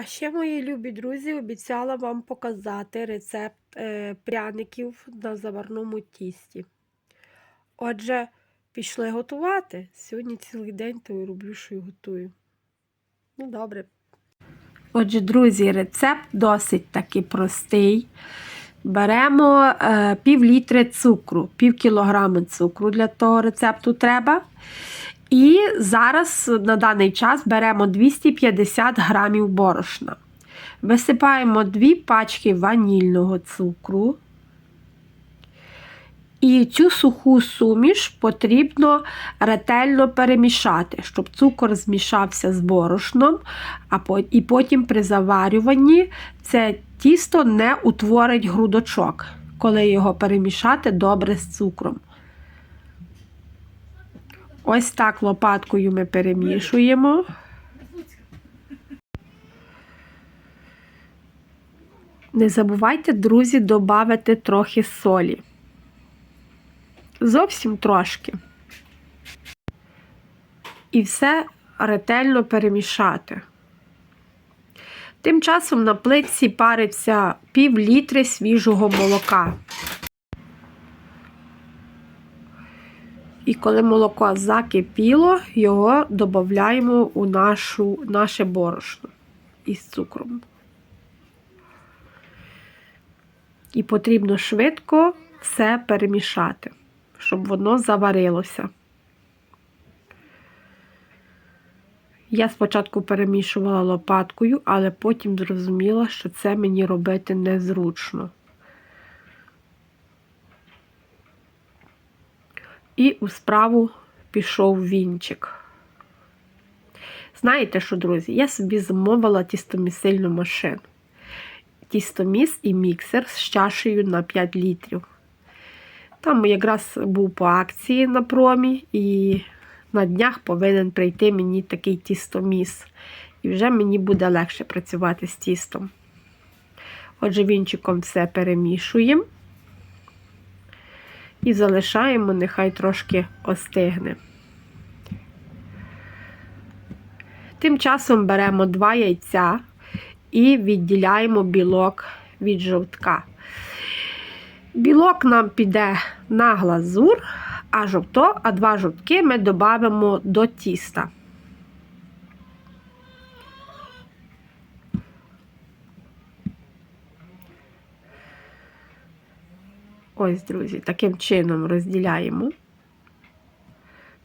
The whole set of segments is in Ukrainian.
А ще, мої любі друзі, обіцяла вам показати рецепт е, пряників на заварному тісті. Отже, пішли готувати. Сьогодні цілий день то і роблю, що й готую. Ну, добре. Отже, друзі, рецепт досить таки простий. Беремо е, пів літри цукру, пів кілограми цукру для того рецепту треба. І зараз на даний час беремо 250 грамів борошна. Висипаємо дві пачки ванільного цукру. І цю суху суміш потрібно ретельно перемішати, щоб цукор змішався з борошном, і потім при заварюванні це тісто не утворить грудочок, коли його перемішати добре з цукром. Ось так лопаткою ми перемішуємо. Не забувайте, друзі, додати трохи солі. Зовсім трошки. І все ретельно перемішати. Тим часом на плитці париться пів літри свіжого молока. І коли молоко закипіло, його додаємо у нашу, наше борошно із цукром. І потрібно швидко все перемішати, щоб воно заварилося. Я спочатку перемішувала лопаткою, але потім зрозуміла, що це мені робити незручно. І у справу пішов вінчик. Знаєте що, друзі? Я собі замовила тістомісильну машину. Тістоміс і міксер з чашею на 5 літрів. Там якраз був по акції на промі, і на днях повинен прийти мені такий тістоміс. І вже мені буде легше працювати з тістом. Отже, вінчиком все перемішуємо і залишаємо, нехай трошки остигне. Тим часом беремо два яйця і відділяємо білок від жовтка. Білок нам піде на глазур, а жовто, а два жовтки ми додамо до тіста. Ось, друзі, таким чином розділяємо.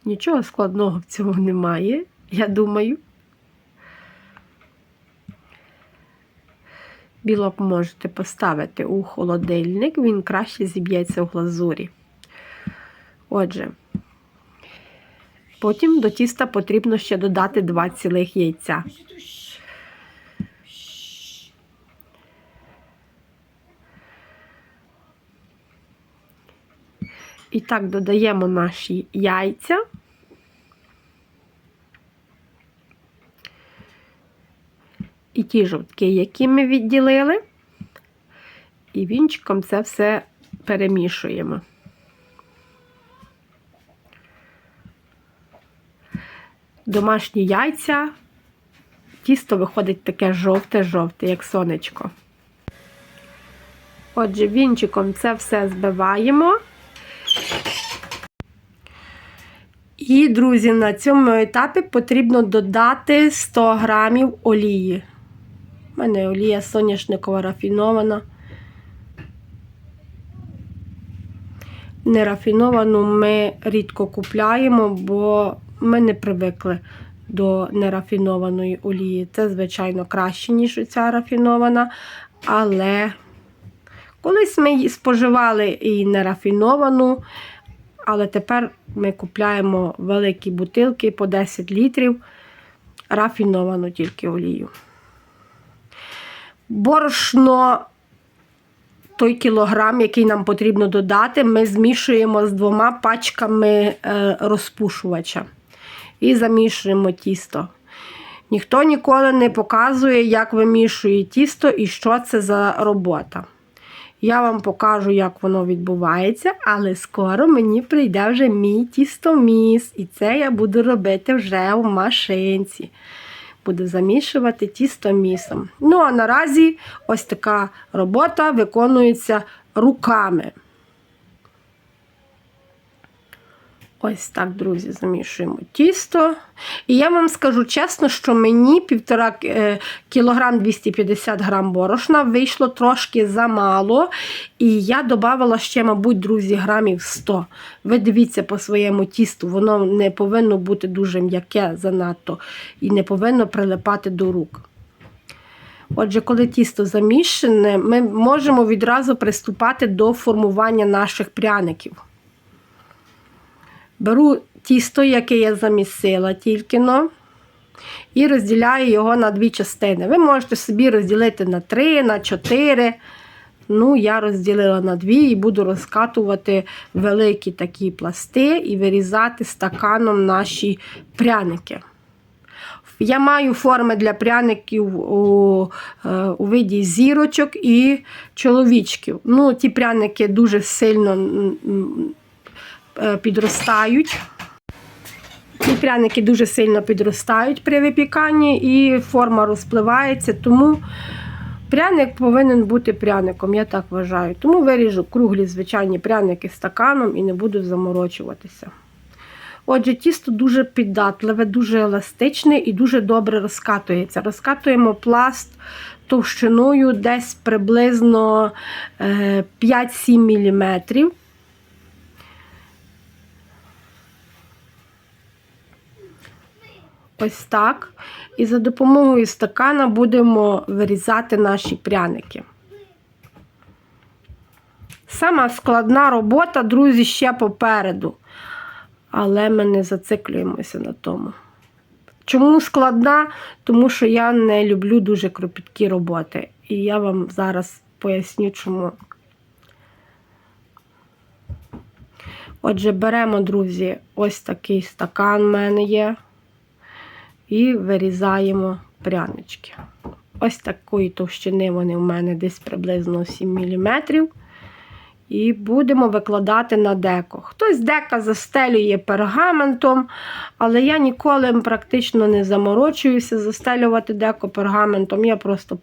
Нічого складного в цьому немає, я думаю. Білок можете поставити у холодильник, він краще зіб'ється в глазурі. Отже, потім до тіста потрібно ще додати 2 цілих яйця. І так додаємо наші яйця. І ті жовтки, які ми відділили, і вінчиком це все перемішуємо. Домашні яйця, тісто виходить таке жовте-жовте, як сонечко. Отже, вінчиком це все збиваємо. І, друзі, на цьому етапі потрібно додати 100 грамів олії. У мене олія соняшникова рафінована. Нерафіновану ми рідко купляємо, бо ми не привикли до нерафінованої олії. Це, звичайно, краще, ніж ця рафінована, але колись ми споживали і нерафіновану, але тепер ми купляємо великі бутилки по 10 літрів, рафіновану тільки олію. Борошно, той кілограм, який нам потрібно додати, ми змішуємо з двома пачками е, розпушувача і замішуємо тісто. Ніхто ніколи не показує, як вимішує тісто і що це за робота. Я вам покажу, як воно відбувається, але скоро мені прийде вже мій тістоміс, і це я буду робити вже в машинці. Буду замішувати тістомісом. Ну, а наразі ось така робота виконується руками. Ось так, друзі, замішуємо тісто. І я вам скажу чесно, що мені півтора е, кілограм 250 грам борошна вийшло трошки замало. І я додавала ще, мабуть, друзі, грамів 100. Ви дивіться по своєму тісту, воно не повинно бути дуже м'яке занадто і не повинно прилипати до рук. Отже, коли тісто замішане, ми можемо відразу приступати до формування наших пряників. Беру тісто, яке я замісила тільки но, і розділяю його на дві частини. Ви можете собі розділити на три, на чотири. Ну, я розділила на дві і буду розкатувати великі такі пласти і вирізати стаканом наші пряники. Я маю форми для пряників у, е, у виді зірочок і чоловічків. Ну, ті пряники дуже сильно підростають. Ці пряники дуже сильно підростають при випіканні і форма розпливається, тому пряник повинен бути пряником, я так вважаю. Тому виріжу круглі звичайні пряники стаканом і не буду заморочуватися. Отже, тісто дуже піддатливе, дуже еластичне і дуже добре розкатується. Розкатуємо пласт товщиною десь приблизно е, 5-7 мм. Ось так. І за допомогою стакана будемо вирізати наші пряники. Сама складна робота, друзі, ще попереду. Але ми не зациклюємося на тому. Чому складна? Тому що я не люблю дуже кропіткі роботи. І я вам зараз поясню, чому. Отже, беремо, друзі, ось такий стакан в мене є. І вирізаємо прянички. Ось такої товщини вони в мене десь приблизно 7 мм. І будемо викладати на деко. Хтось дека застелює пергаментом, але я ніколи практично не заморочуюся застелювати деко пергаментом. Я просто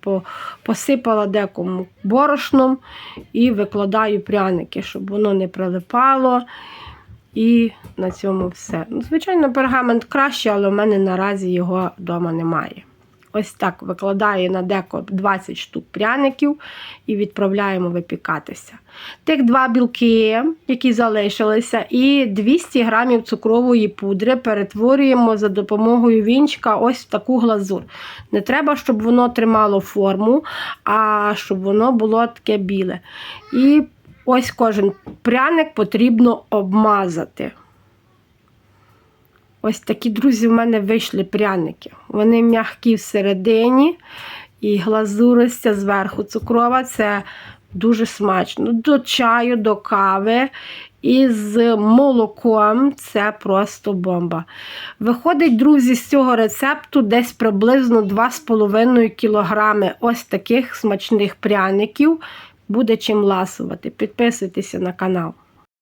посипала деко борошном і викладаю пряники, щоб воно не прилипало. І на цьому все. Ну, Звичайно, пергамент краще, але в мене наразі його вдома немає. Ось так викладаю на деко 20 штук пряників і відправляємо випікатися. Тих два білки, які залишилися, і 200 грамів цукрової пудри перетворюємо за допомогою вінчика ось в таку глазур. Не треба, щоб воно тримало форму, а щоб воно було таке біле. І ось кожен пряник потрібно обмазати. Ось такі, друзі, в мене вийшли пряники. Вони м'які всередині і глазуристя зверху цукрова. Це дуже смачно. До чаю, до кави. І з молоком це просто бомба. Виходить, друзі, з цього рецепту десь приблизно 2,5 кг ось таких смачних пряників. Буде чим ласувати. Підписуйтеся на канал.